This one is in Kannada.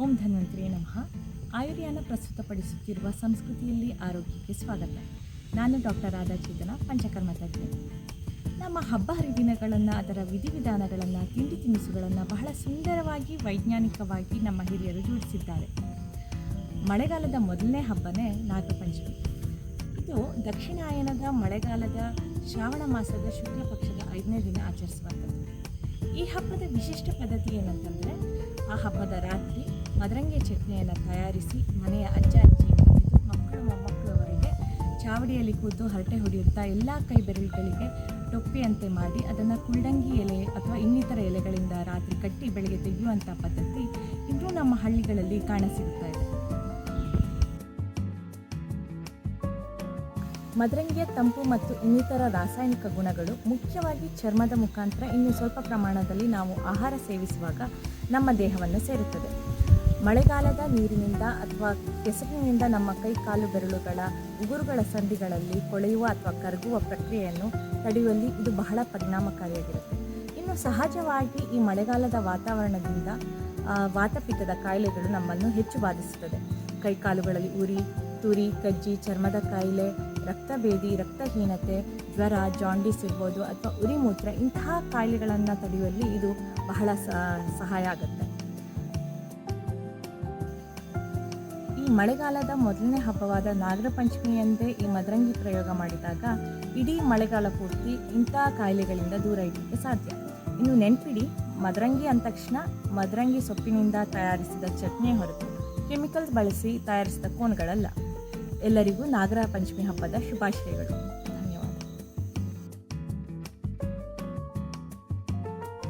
ಓಂ ಧನ್ವಂತರಿ ನಮಃ. ಆಯುರ್ಯಾನ ಪ್ರಸ್ತುತಪಡಿಸುತ್ತಿರುವ ಸಂಸ್ಕೃತಿಯಲ್ಲಿ ಆರೋಗ್ಯಕ್ಕೆ ಸ್ವಾಗತ. ನಾನು ಡಾಕ್ಟರ್ ರಾಧಾ ಚೇತನ ಪಂಚಕರ್ಮ ತಜ್ಞೆ ನಮ್ಮ ಹಬ್ಬ ಹರಿದಿನಗಳನ್ನು, ಅದರ ವಿಧಿವಿಧಾನಗಳನ್ನು, ತಿಂಡಿ ತಿನಿಸುಗಳನ್ನು ಬಹಳ ಸುಂದರವಾಗಿ, ವೈಜ್ಞಾನಿಕವಾಗಿ ನಮ್ಮ ಹಿರಿಯರು ಜೋಡಿಸಿದ್ದಾರೆ. ಮಳೆಗಾಲದ ಮೊದಲನೇ ಹಬ್ಬನೇ ನಾಗಪಂಚಮಿ. ಇದು ದಕ್ಷಿಣಾಯನದ ಮಳೆಗಾಲದ ಶ್ರಾವಣ ಮಾಸದ ಶುಕ್ಲ ಪಕ್ಷದ ಐದನೇ ದಿನ ಆಚರಿಸುವಂಥದ್ದು. ಈ ಹಬ್ಬದ ವಿಶಿಷ್ಟ ಪದ್ಧತಿ ಏನಂತಂದರೆ, ಆ ಹಬ್ಬದ ರಾತ್ರಿ ಮದರಂಗಿ ಚಟ್ನಿಯನ್ನು ತಯಾರಿಸಿ ಮನೆಯ ಅಜ್ಜ ಅಜ್ಜಿ ಮಕ್ಕಳು ಮೊಮ್ಮಕ್ಕಳವರೆಗೆ ಚಾವಡಿಯಲ್ಲಿ ಕೂತು ಹರಟೆ ಹೊಡೆಯುತ್ತಾ ಎಲ್ಲ ಕೈ ಬೆರಳುಗಳಿಗೆ ಟೊಪ್ಪಿಯಂತೆ ಮಾಡಿ ಅದನ್ನು ಕುಳ್ಳಂಗಿ ಎಲೆ ಅಥವಾ ಇನ್ನಿತರ ಎಲೆಗಳಿಂದ ರಾತ್ರಿ ಕಟ್ಟಿ ಬೆಳಗ್ಗೆ ತೆಗೆಯುವಂಥ ಪದ್ಧತಿ ಇನ್ನೂ ನಮ್ಮ ಹಳ್ಳಿಗಳಲ್ಲಿ ಕಾಣಸಿಗುತ್ತಾ ಇದೆ. ಮದರಂಗಿಯ ತಂಪು ಮತ್ತು ಇನ್ನಿತರ ರಾಸಾಯನಿಕ ಗುಣಗಳು ಮುಖ್ಯವಾಗಿ ಚರ್ಮದ ಮುಖಾಂತರ ಇನ್ನು ಸ್ವಲ್ಪ ಪ್ರಮಾಣದಲ್ಲಿ ನಾವು ಆಹಾರ ಸೇವಿಸುವಾಗ ನಮ್ಮ ದೇಹವನ್ನು ಸೇರುತ್ತದೆ. ಮಳೆಗಾಲದ ನೀರಿನಿಂದ ಅಥವಾ ಕೆಸರಿನಿಂದ ನಮ್ಮ ಕೈ ಕಾಲು ಬೆರಳುಗಳ, ಉಗುರುಗಳ ಸಂಧಿಗಳಲ್ಲಿ ಕೊಳೆಯುವ ಅಥವಾ ಕರಗುವ ಪ್ರಕ್ರಿಯೆಯನ್ನು ತಡೆಯುವಲ್ಲಿ ಇದು ಬಹಳ ಪರಿಣಾಮಕಾರಿಯಾಗಿರುತ್ತೆ. ಇನ್ನು ಸಹಜವಾಗಿ ಈ ಮಳೆಗಾಲದ ವಾತಾವರಣದಿಂದ ವಾತಪಿತ್ತದ ಕಾಯಿಲೆಗಳು ನಮ್ಮನ್ನು ಹೆಚ್ಚು ಬಾಧಿಸುತ್ತದೆ. ಕೈಕಾಲುಗಳಲ್ಲಿ ಉರಿ, ತುರಿ, ಕಜ್ಜಿ, ಚರ್ಮದ ಕಾಯಿಲೆ, ರಕ್ತಭೇದಿ, ರಕ್ತಹೀನತೆ, ಜ್ವರ, ಜಾಂಡೀಸ್ ಇರ್ಬೋದು ಅಥವಾ ಉರಿಮೂತ್ರ ಇಂತಹ ಕಾಯಿಲೆಗಳನ್ನು ತಡೆಯುವಲ್ಲಿ ಇದು ಬಹಳ ಸಹಾಯ ಆಗುತ್ತೆ. ಈ ಮಳೆಗಾಲದ ಮೊದಲನೇ ಹಬ್ಬವಾದ ನಾಗರ ಪಂಚಮಿಯಂದೇ ಈ ಮದರಂಗಿ ಪ್ರಯೋಗ ಮಾಡಿದಾಗ ಇಡೀ ಮಳೆಗಾಲ ಪೂರ್ತಿ ಇಂಥ ಕಾಯಿಲೆಗಳಿಂದ ದೂರ ಇಡಲಿಕ್ಕೆ ಸಾಧ್ಯ. ಇನ್ನು ನೆನ್ಪಿಡಿ, ಮದರಂಗಿ ಅಂದ ತಕ್ಷಣ ಮದರಂಗಿ ಸೊಪ್ಪಿನಿಂದ ತಯಾರಿಸಿದ ಚಟ್ನಿ ಹೊರತು ಕೆಮಿಕಲ್ಸ್ ಬಳಸಿ ತಯಾರಿಸಿದ ಕೋನ್ಗಳಲ್ಲ. ಎಲ್ಲರಿಗೂ ನಾಗರ ಪಂಚಮಿ ಹಬ್ಬದ ಶುಭಾಶಯಗಳು.